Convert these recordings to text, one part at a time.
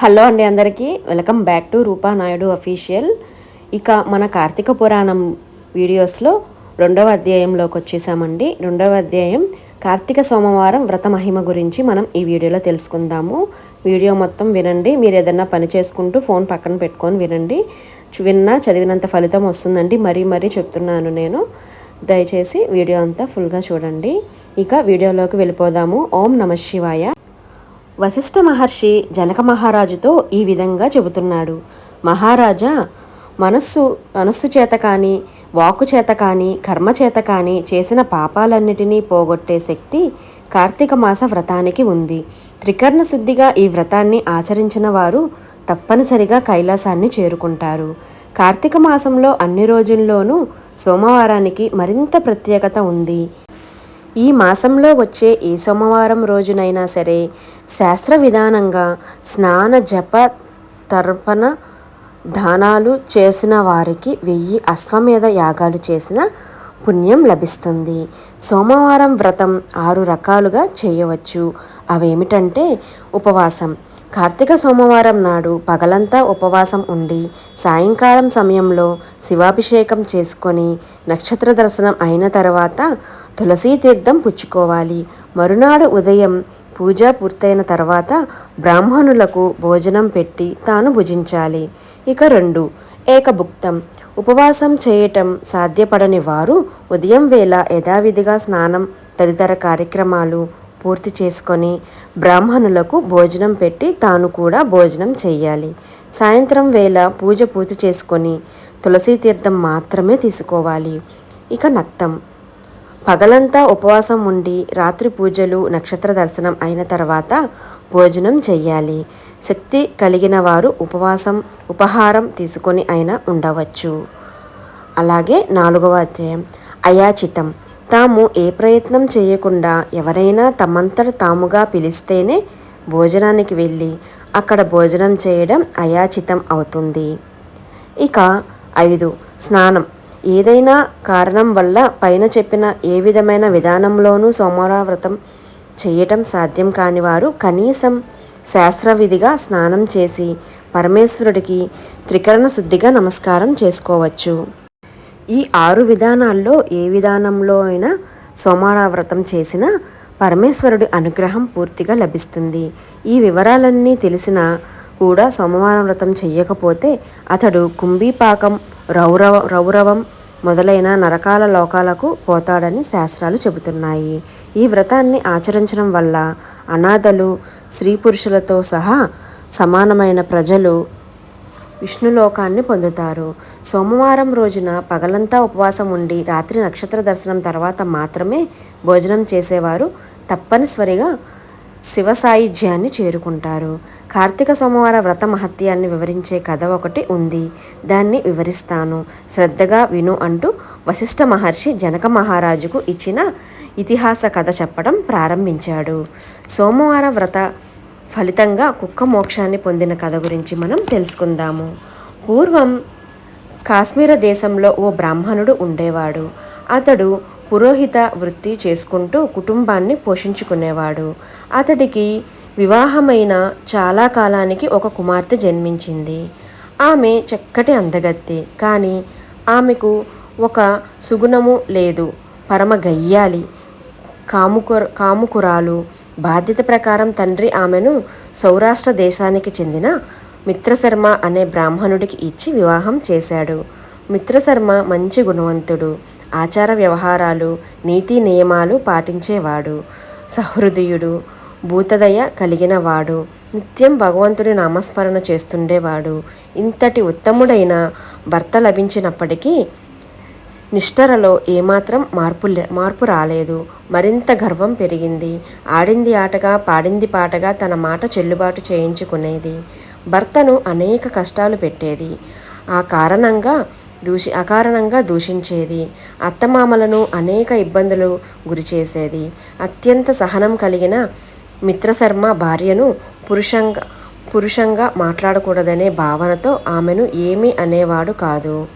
Hello అండి అందరికీ. Welcome back to Roopa Naidu official. ఇక మన కార్తీక పురాణం వీడియోస్లో రెండవ అధ్యాయంలోకి వచ్చేసామండి. రెండవ అధ్యాయం కార్తీక సోమవారం వ్రత మహిమ గురించి మనం ఈ వీడియోలో తెలుసుకుందాము. వీడియో మొత్తం వినండి. మీరు ఏదైనా పని చేసుకుంటూ ఫోన్ పక్కన పెట్టుకొని వినండి. విన్నా చదివినంత ఫలితం వస్తుందండి. మరీ మరీ చెప్తున్నాను నేను. దయచేసి వీడియో అంతా ఫుల్గా చూడండి. ఇక వీడియోలోకి వెళ్ళిపోదాము. ఓం నమ శివాయ. వశిష్ఠ మహర్షి జనక మహారాజుతో ఈ విధంగా చెబుతున్నాడు. మహారాజా మనస్సు మనస్సు చేత కానీ వాకు చేత కానీ కర్మ చేత కానీ చేసిన పాపాలన్నిటినీ పోగొట్టే శక్తి కార్తీక మాస వ్రతానికి ఉంది. త్రికర్ణ శుద్ధిగా ఈ వ్రతాన్ని ఆచరించిన వారు తప్పనిసరిగా కైలాసాన్ని చేరుకుంటారు. కార్తీక మాసంలో అన్ని రోజుల్లోనూ సోమవారానికి మరింత ప్రత్యేకత ఉంది. ఈ మాసంలో వచ్చే ఏ సోమవారం రోజునైనా సరే శాస్త్ర విధానంగా స్నాన జప తర్పణ దానాలు చేసిన వారికి వెయ్యి అశ్వమేధ యాగాలు చేసిన పుణ్యం లభిస్తుంది. సోమవారం వ్రతం ఆరు రకాలుగా చేయవచ్చు. అవేమిటంటే ఉపవాసం కార్తీక సోమవారం నాడు పగలంతా ఉపవాసం ఉండి సాయంకాలం సమయంలో శివాభిషేకం చేసుకొని నక్షత్ర దర్శనం అయిన తర్వాత తులసీ తీర్థం పుచ్చుకోవాలి. మరునాడు ఉదయం పూజ పూర్తయిన తర్వాత బ్రాహ్మణులకు భోజనం పెట్టి తాను భుజించాలి. ఇక రెండు ఏకభుక్తం. ఉపవాసం చేయటం సాధ్యపడని వారు ఉదయం వేళ యథావిధిగా స్నానం తదితర కార్యక్రమాలు పూర్తి చేసుకొని బ్రాహ్మణులకు భోజనం పెట్టి తాను కూడా భోజనం చేయాలి సాయంత్రం వేళ పూజ పూర్తి చేసుకొని తులసీ తీర్థం మాత్రమే తీసుకోవాలి. ఇక నక్తం. పగలంతా ఉపవాసం ఉండి రాత్రి పూజలు నక్షత్ర దర్శనం అయిన తర్వాత భోజనం చెయ్యాలి. శక్తి కలిగిన వారు ఉపవాసం ఉపహారం తీసుకొని అయినా ఉండవచ్చు. అలాగే నాలుగవ అధ్యాయం. అయాచితం. తాము ఏ ప్రయత్నం చేయకుండా ఎవరైనా తమంతట తాముగా పిలిస్తేనే భోజనానికి వెళ్ళి అక్కడ భోజనం చేయడం అయాచితం అవుతుంది. ఇక ఐదు స్నానం. ఏదైనా కారణం వల్ల పైన చెప్పిన ఏ విధమైన విధానంలోనూ సోమవారవ్రతం చేయటం సాధ్యం కాని వారు కనీసం శాస్త్రవిధిగా స్నానం చేసి పరమేశ్వరుడికి త్రికరణ శుద్ధిగా నమస్కారం చేసుకోవచ్చు. ఈ ఆరు విధానాల్లో ఏ విధానంలో అయినా సోమవారవ్రతం చేసినా పరమేశ్వరుడి అనుగ్రహం పూర్తిగా లభిస్తుంది. ఈ వివరాలన్నీ తెలిసినా కూడా సోమవారం వ్రతం చెయ్యకపోతే అతడు కుంభీపాకం రౌరవ రౌరవం మొదలైన నరకాల లోకాలకు పోతాడని శాస్త్రాలు చెబుతున్నాయి. ఈ వ్రతాన్ని ఆచరించడం వల్ల అనాథలు స్త్రీ పురుషులతో సహా సమానమైన ప్రజలు విష్ణులోకాన్ని పొందుతారు. సోమవారం రోజున పగలంతా ఉపవాసం ఉండి రాత్రి నక్షత్ర దర్శనం తర్వాత మాత్రమే భోజనం చేసేవారు. తప్పనిసరిగా శివ సాయుధ్యాన్ని చేరుకుంటారు. కార్తీక సోమవార వ్రత మహత్యాన్ని వివరించే కథ ఒకటి ఉంది. దాన్ని వివరిస్తాను. శ్రద్ధగా విను అంటూ వశిష్ఠ మహర్షి జనక మహారాజుకు ఇచ్చిన ఇతిహాస కథ చెప్పడం ప్రారంభించాడు. సోమవార వ్రత ఫలితంగా కుక్క మోక్షాన్ని పొందిన కథ గురించి మనం తెలుసుకుందాము. పూర్వం కాశ్మీర దేశంలో ఓ బ్రాహ్మణుడు ఉండేవాడు. అతడు పురోహిత వృత్తి చేసుకుంటూ కుటుంబాన్ని పోషించుకునేవాడు. అతడికి వివాహమైన చాలా కాలానికి ఒక కుమార్తె జన్మించింది. ఆమె చక్కటి అందగత్తి కానీ ఆమెకు ఒక సుగుణము లేదు. పరమ గయ్యాలి కాముకు కాముకురాలు బాధ్యత ప్రకారం తండ్రి ఆమెను సౌరాష్ట్ర దేశానికి చెందిన మిత్రశర్మ అనే బ్రాహ్మణుడికి ఇచ్చి వివాహం చేశాడు. మిత్రశర్మ మంచి గుణవంతుడు ఆచార వ్యవహారాలు నీతి నియమాలు పాటించేవాడు సహృదయుడు భూతదయ కలిగిన వాడు నిత్యం భగవంతుడి నామస్మరణ చేస్తుండేవాడు. ఇంతటి ఉత్తముడైన భర్త లభించినప్పటికీ నిష్ఠరలో ఏమాత్రం మార్పు మార్పు రాలేదు. మరింత గర్వం పెరిగింది. ఆడింది ఆటగా పాడింది పాటగా తన మాట చెల్లుబాటు చేయించుకునేది. భర్తను అనేక కష్టాలు పెట్టేది. ఆ కారణంగా దూషి అకారణంగా దూషించేది. అత్తమామలను అనేక ఇబ్బందులు గురిచేసేది. అత్యంత సహనం కలిగిన మిత్రశర్మ భార్యను పురుషంగా పురుషంగా మాట్లాడకూడదనే భావనతో ఆమెను ఏమీ అనేవాడు కాదు.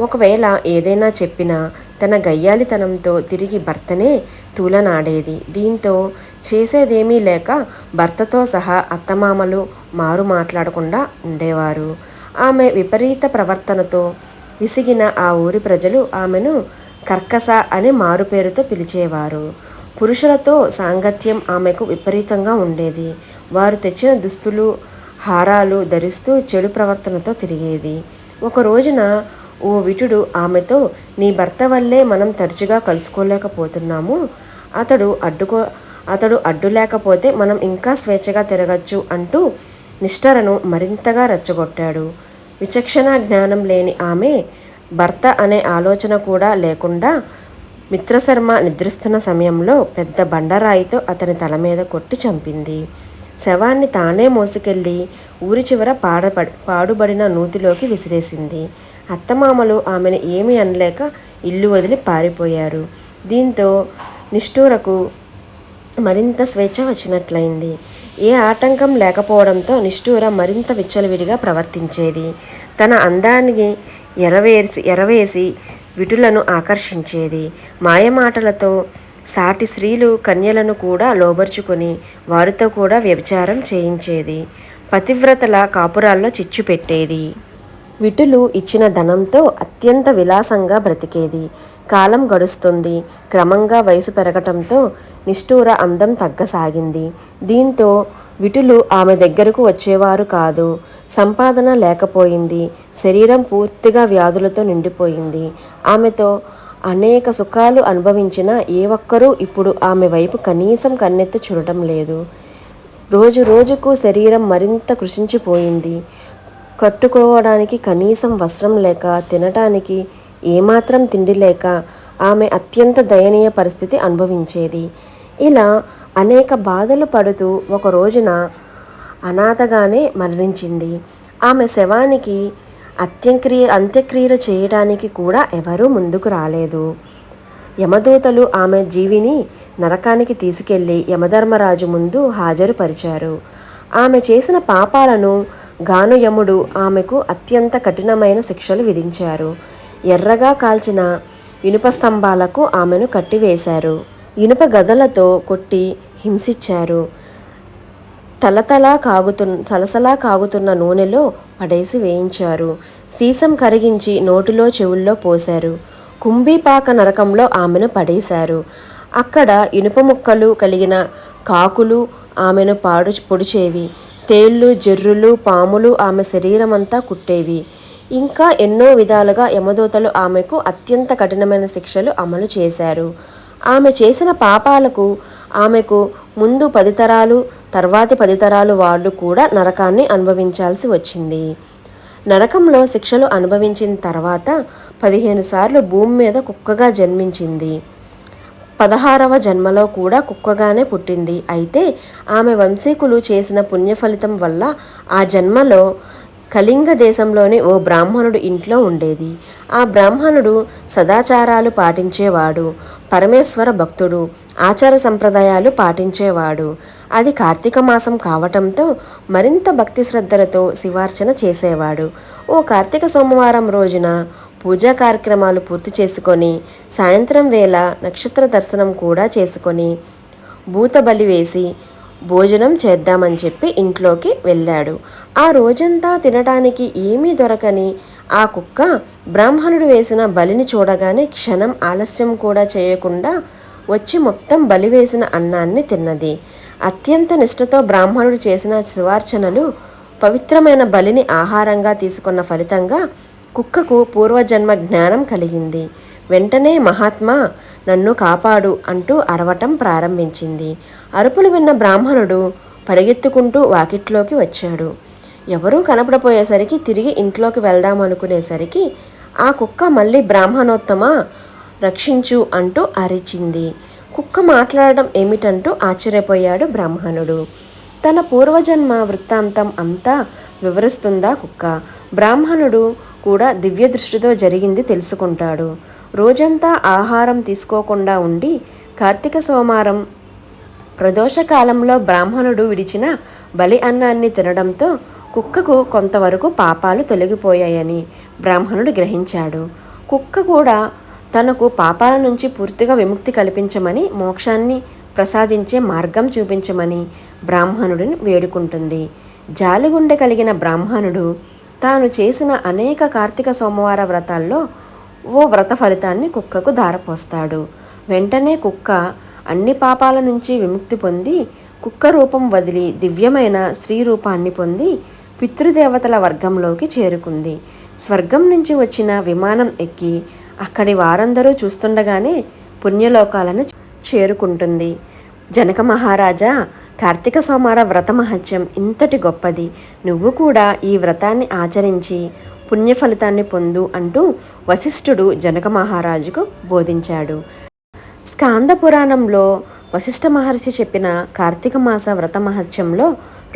ఒకవేళ ఏదైనా చెప్పినా తన గయ్యాలితనంతో తిరిగి భర్తనే తూలనాడేది. దీంతో చేసేదేమీ లేక భర్తతో సహా అత్తమామలు మారు మాట్లాడకుండా ఉండేవారు. ఆమె విపరీత ప్రవర్తనతో విసిగిన ఆ ఊరి ప్రజలు ఆమెను కర్కస అనే మారుపేరుతో పిలిచేవారు. పురుషులతో సాంగత్యం ఆమెకు విపరీతంగా ఉండేది. వారు తెచ్చిన దుస్తులు హారాలు ధరిస్తూ చెడు ప్రవర్తనతో తిరిగేది. ఒక రోజున ఓ విటుడు ఆమెతో నీ భర్త వల్లే మనం తరచుగా కలుసుకోలేకపోతున్నాము. అతడు అడ్డుకో అతడు అడ్డు లేకపోతే మనం ఇంకా స్వేచ్ఛగా తిరగచ్చు అంటూ నిష్ఠరను మరింతగా రెచ్చగొట్టాడు. విచక్షణ జ్ఞానం లేని ఆమె భర్త అనే ఆలోచన కూడా లేకుండా మిత్రశర్మ నిద్రిస్తున్న సమయంలో పెద్ద బండరాయితో అతని తల మీద కొట్టి చంపింది. శవాన్ని తానే మోసుకెళ్ళి ఊరి చివర పాడబడి పాడుబడిన నూతిలోకి విసిరేసింది. అత్తమామలు ఆమెను ఏమీ అనలేక ఇల్లు వదిలి పారిపోయారు. దీంతో నిష్ఠూరకు మరింత స్వేచ్ఛ వచ్చినట్లయింది. ఏ ఆటంకం లేకపోవడంతో నిష్ఠూర మరింత విచ్చలవిడిగా ప్రవర్తించేది. తన అందానికి ఎరవేసి ఎరవేసి విటులను ఆకర్షించేది. మాయమాటలతో సాటి స్త్రీలు కన్యలను కూడా లోబర్చుకొని వారితో కూడా వ్యభిచారం చేయించేది. పతివ్రతల కాపురాల్లో చిచ్చు పెట్టేది. విటులు ఇచ్చిన ధనంతో అత్యంత విలాసంగా బ్రతికేది. కాలం గడుస్తుంది. క్రమంగా వయసు పెరగటంతో నిష్ఠూర అందం తగ్గసాగింది. దీంతో విటులు ఆమె దగ్గరకు వచ్చేవారు కాదు. సంపాదన లేకపోయింది. శరీరం పూర్తిగా వ్యాధులతో నిండిపోయింది. ఆమెతో అనేక సుఖాలు అనుభవించిన ఏ ఒక్కరూ ఇప్పుడు ఆమె వైపు కనీసం కన్నెత్తి చూడటం లేదు. రోజు రోజుకు శరీరం మరింత కృషించిపోయింది. కట్టుకోవడానికి కనీసం వస్త్రం లేక తినటానికి ఏమాత్రం తిండి లేక ఆమె అత్యంత దయనీయ పరిస్థితి అనుభవించేది. ఇలా అనేక బాధలు పడుతూ ఒక రోజున అనాథగానే మరణించింది. ఆమె శవానికి అత్యంక్రియ అంత్యక్రియలు చేయడానికి కూడా ఎవరూ ముందుకు రాలేదు. యమదూతలు ఆమె జీవిని నరకానికి తీసుకెళ్ళి యమధర్మరాజు ముందు హాజరుపరిచారు. ఆమె చేసిన పాపాలను గానుయముడు ఆమెకు అత్యంత కఠినమైన శిక్షలు విధించారు. ఎర్రగా కాల్చిన ఇనుప స్తంభాలకు ఆమెను కట్టివేశారు. ఇనుప గదలతో కొట్టి హింసించారు. తలతలా కాగుతున్న సలసలా కాగుతున్న నూనెలో పడేసి వేయించారు. సీసం కరిగించి నోటిలో చెవుల్లో పోశారు. కుంభీపాక నరకంలో ఆమెను పడేశారు. అక్కడ ఇనుప ముక్కలు కలిగిన కాకులు ఆమెను పాడు పొడిచేవి. తేళ్ళు జర్రులు పాములు ఆమె శరీరమంతా కుట్టేవి. ఇంకా ఎన్నో విధాలుగా యమదూతలు ఆమెకు అత్యంత కఠినమైన శిక్షలు అమలు చేశారు. ఆమె చేసిన పాపాలకు ఆమెకు ముందు పది తరాలు తర్వాతి పది తరాలు వాళ్ళు కూడా నరకాన్ని అనుభవించాల్సి వచ్చింది. నరకంలో శిక్షలు అనుభవించిన తర్వాత పదిహేను సార్లు భూమి మీద కుక్కగా జన్మించింది. పదహారవ జన్మలో కూడా కుక్కగానే పుట్టింది. అయితే ఆమె వంశీకులు చేసిన పుణ్యఫలితం వల్ల ఆ జన్మలో కళింగ దేశంలోని ఓ బ్రాహ్మణుడు ఇంట్లో ఉండేది. ఆ బ్రాహ్మణుడు సదాచారాలు పాటించేవాడు పరమేశ్వర భక్తుడు ఆచార సంప్రదాయాలు పాటించేవాడు. అది కార్తీక మాసం కావటంతో మరింత భక్తి శ్రద్ధలతో శివార్చన చేసేవాడు. ఓ కార్తీక సోమవారం రోజున పూజా కార్యక్రమాలు పూర్తి చేసుకొని సాయంత్రం వేళ నక్షత్ర దర్శనం కూడా చేసుకొని భూతబలి వేసి భోజనం చేద్దామని చెప్పి ఇంట్లోకి వెళ్ళాడు. ఆ రోజంతా తినడానికి ఏమీ దొరకని ఆ కుక్క బ్రాహ్మణుడు వేసిన బలిని చూడగానే క్షణం ఆలస్యం కూడా చేయకుండా వచ్చి మొత్తం బలి వేసిన అన్నాన్ని తిన్నది. అత్యంత నిష్ఠతో బ్రాహ్మణుడు చేసిన శివార్చనలు పవిత్రమైన బలిని ఆహారంగా తీసుకున్న ఫలితంగా కుక్కకు పూర్వజన్మ జ్ఞానం కలిగింది. వెంటనే మహాత్మా నన్ను కాపాడు అంటూ అరవటం ప్రారంభించింది. అరుపులు విన్న బ్రాహ్మణుడు పరిగెత్తుకుంటూ వాకిట్లోకి వచ్చాడు. ఎవరూ కనపడపోయేసరికి తిరిగి ఇంట్లోకి వెళ్దాం అనుకునేసరికి ఆ కుక్క మళ్ళీ బ్రాహ్మణోత్తమ రక్షించు అంటూ అరిచింది. కుక్క మాట్లాడడం ఏమిటంటూ ఆశ్చర్యపోయాడు బ్రాహ్మణుడు. తన పూర్వజన్మ వృత్తాంతం అంతా వివరిస్తుందా కుక్క? బ్రాహ్మణుడు కూడా దివ్య దృష్టితో జరిగింది తెలుసుకుంటాడు. రోజంతా ఆహారం తీసుకోకుండా ఉండి కార్తీక సోమవారం ప్రదోషకాలంలో బ్రాహ్మణుడు విడిచిన బలి అన్నాన్ని తినడంతో కుక్కకు కొంతవరకు పాపాలు తొలగిపోయాయని బ్రాహ్మణుడు గ్రహించాడు. కుక్క కూడా తనకు పాపాల నుంచి పూర్తిగా విముక్తి కల్పించమని మోక్షాన్ని ప్రసాదించే మార్గం చూపించమని బ్రాహ్మణుడిని వేడుకుంటుంది. జాలిగుండె కలిగిన బ్రాహ్మణుడు తాను చేసిన అనేక కార్తీక సోమవార వ్రతాల్లో ఓ వ్రత ఫలితాన్ని కుక్కకు ధారపోస్తాడు. వెంటనే కుక్క అన్ని పాపాల నుంచి విముక్తి పొంది కుక్క రూపం వదిలి దివ్యమైన స్త్రీ రూపాన్ని పొంది పితృదేవతల వర్గంలోకి చేరుకుంది. స్వర్గం నుంచి వచ్చిన విమానం ఎక్కి అక్కడి వారందరూ చూస్తుండగానే పుణ్యలోకాలను చేరుకుంటుంది. జనక మహారాజా కార్తీక సోమవార వ్రత మహత్యం ఇంతటి గొప్పది. నువ్వు కూడా ఈ వ్రతాన్ని ఆచరించి పుణ్య ఫలితాన్ని పొందు అంటూ వశిష్ఠుడు జనక మహారాజుకు బోధించాడు. స్కాంద పురాణంలో వశిష్ఠ మహర్షి చెప్పిన కార్తీక మాస వ్రత మహత్యంలో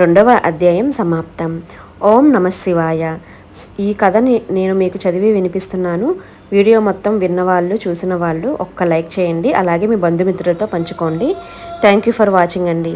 రెండవ అధ్యాయం సమాప్తం. ఓం నమ శివాయ. ఈ కథని నేను మీకు చదివి వినిపిస్తున్నాను. వీడియో మొత్తం విన్నవాళ్ళు చూసిన వాళ్ళు ఒక్క లైక్ చేయండి. అలాగే మీ బంధుమిత్రులతో పంచుకోండి. థ్యాంక్ యూ ఫర్ వాచింగ్ అండి.